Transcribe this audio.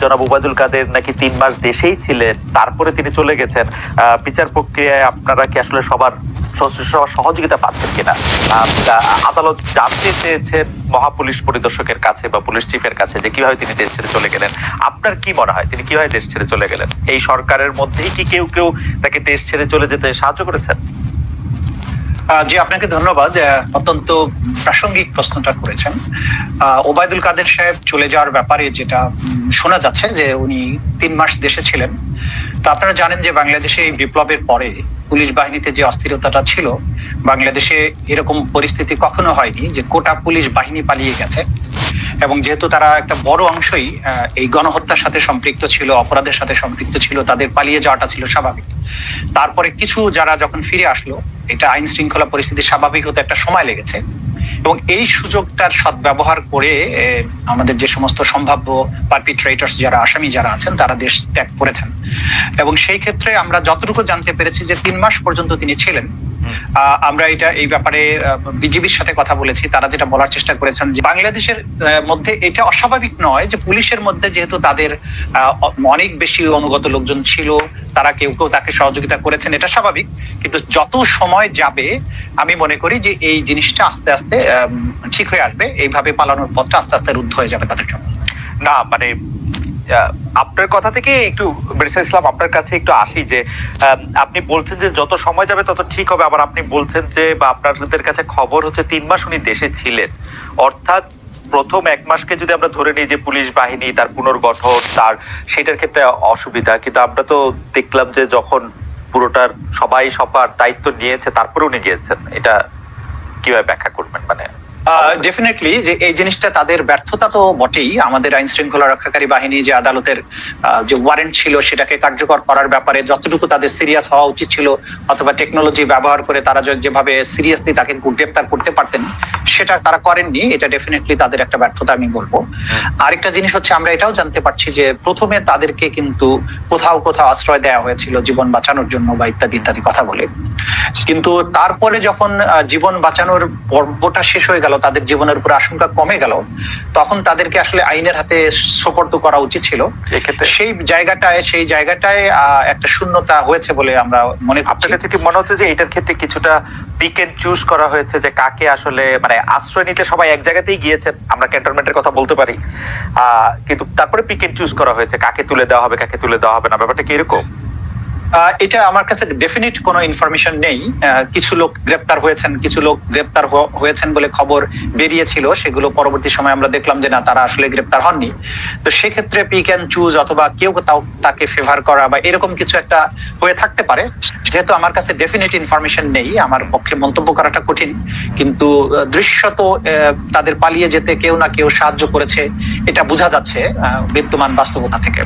জনাব উবায়দুল কাদের নাকি তিন মাস দেশেই ছিলেন, তারপরে তিনি চলে গেছেন বিচার প্রক্রিয়ায় আপনারা কি আসলে সবার সবার সহযোগিতা পাচ্ছেন কিনা? আদালত জানতে চেয়েছেন মহাপুলিশ পরিদর্শকের কাছে বা পুলিশ চিফের কাছে যে কীভাবে তিনি দেশ ছেড়ে চলে গেলেন। আপনার কি মনে হয়? তিনি কীভাবে দেশ ছেড়ে চলে গেলেন? এই সরকারের মধ্যেই কি কেউ কেউ তাকে দেশ ছেড়ে চলে যেতে সাহায্য করেছেন? জি, আপনাকে ধন্যবাদ। অত্যন্ত প্রাসঙ্গিক প্রশ্নটা করেছেন। ওবায়দুল কাদের সাহেব চলে যাওয়ার ব্যাপারে যেটা শোনা যাচ্ছে যে উনি তিন মাস দেশে ছিলেন। আপনারা জানেন যে বাংলাদেশে এই বিপ্লবের পরে পুলিশ বাহিনীতে যে অস্থিরতাটা ছিল, বাংলাদেশে এরকম পরিস্থিতি কখনো হয়নি যে কোটা পুলিশ বাহিনী পালিয়ে গেছে। এবং যেহেতু তারা একটা বড় অংশই এই গণহত্যার সাথে সম্পৃক্ত ছিল, অপরাধের সাথে সম্পৃক্ত ছিল, তাদের পালিয়ে যাওয়াটা ছিল স্বাভাবিক। তারপরে কিছু যারা যখন ফিরে আসলো, এটা আইন শৃঙ্খলা পরিস্থিতি স্বাভাবিক হতে একটা সময় লেগেছে। এবং এই সুযোগটার সদ্ব্যবহার করে আমাদের যে সমস্ত সম্ভাব্য পারপিট্রেটার্স যারা, আসামি যারা আছেন, তারা দেশ ত্যাগ করেছেন। এবং সেই ক্ষেত্রে আমরা যতটুকু জানতে পেরেছি যে তিন মাস পর্যন্ত তিনি ছিলেন। আমরা এটা এই ব্যাপারে বিজিবির সাথে কথা বলেছি। তারা যেটা বলার চেষ্টা করেছেন যে বাংলাদেশের মধ্যে এটা অস্বাভাবিক নয় যে পুলিশের মধ্যে যেহেতু তাদের অনেক বেশি অনুগত লোকজন ছিল, তারা কেউ কেউ তাকে সহযোগিতা করেছেন, এটা স্বাভাবিক। কিন্তু যত সময় যাবে, আমি মনে করি যে এই জিনিসটা আস্তে আস্তে ঠিক হয়ে আসবে। এইভাবে পালানোর পথটা আস্তে আস্তে রুদ্ধ হয়ে যাবে তাদের জন্য। না মানে আপনার কথা থেকে একটু বেরিসা ইসলাম আপনার কাছে একটু আসি যে আপনি বলছেন যে যত সময় যাবে তত ঠিক হবে, আবার আপনি বলছেন যে বা আপনাদের কাছে খবর হচ্ছে তিন মাস উনি দেশে ছিলেন। অর্থাৎ প্রথম এক মাসকে যদি আমরা ধরে নিই যে পুলিশ বাহিনী, তার পুনর্গঠন, তার সেটার ক্ষেত্রে অসুবিধা, কিন্তু আমরা তো দেখলাম যে যখন পুরোটার সবাই সবার দায়িত্ব নিয়েছে, তারপরে উনি গিয়েছেন। এটা কীভাবে ব্যাখ্যা করবেন? মানে ডেফিনেটলি যে এই জিনিসটা তাদের ব্যর্থতা তো বটেই। আমাদের আইন শৃঙ্খলা রক্ষাকারী বাহিনী যে আদালতের যে ওয়ারেন্ট ছিল সেটাকে কার্যকর করার ব্যাপারে যতটুকু তাদের সিরিয়াস হওয়া উচিত ছিল অথবা টেকনোলজি ব্যবহার করে তারা যেভাবে সিরিয়াসলি তাকে গ্রেপ্তার করতে পারতেন সেটা তারা করেননি। এটা ডেফিনেটলি তাদের একটা ব্যর্থতা আমি বলব। আরেকটা জিনিস হচ্ছে আমরা এটাও জানতে পারছি যে প্রথমে তাদেরকে কিন্তু কোথাও কোথাও আশ্রয় দেওয়া হয়েছিল জীবন বাঁচানোর জন্য বা ইত্যাদি ইত্যাদি কথা বলে। কিন্তু তারপরে যখন জীবন বাঁচানোর পর্বটা শেষ হয়ে গেল তাদের জীবনের উপর আশঙ্কা কমে গেল তখন তাদেরকে আসলে আইনের হাতে সোপর্দ করা উচিত ছিল। সেই জায়গাটায় সেই জায়গাটায় একটা শূন্যতা হয়েছে বলে আমরা মনে আপনার কাছে কি মনে হচ্ছে যে এটার ক্ষেত্রে কিছুটা পিক এন্ড চুজ করা হয়েছে যে কাকে আসলে মানে আশ্রয় নিতে সবাই এক জায়গাতেই গিয়েছেন? আমরা ক্যান্টনমেন্টের কথা বলতে পারি। আহ, কিন্তু তারপরে পিক এন্ড চুজ করা হয়েছে কাকে তুলে দেওয়া হবে কাকে তুলে দেওয়া হবে না ব্যাপারটা কি এরকম? এটা আমার কাছে ডেফিনিট কোনো ইনফরমেশন নেই। কিছু লোক গ্রেপ্তার হয়েছেন, কিছু লোক গ্রেপ্তার হয়েছেন বলে খবর বেরিয়েছিল। সেগুলো পরবর্তী সময় আমরা দেখলাম যে না, তারা আসলে গ্রেপ্তার হননি। তো সেক্ষেত্রে পিক অ্যান্ড চুজ অথবা কেউ তাকে ফেভার করা বা এরকম কিছু একটা হয়ে থাকতে পারে। যেহেতু আমার কাছে ডেফিনিট ইনফরমেশন নেই, আমার পক্ষে মন্তব্য করাটা কঠিন। কিন্তু দৃশ্যত তাদের পালিয়ে যেতে কেউ না কেউ সাহায্য করেছে, এটা বোঝা যাচ্ছে বিদ্যমান বাস্তবতা থেকে।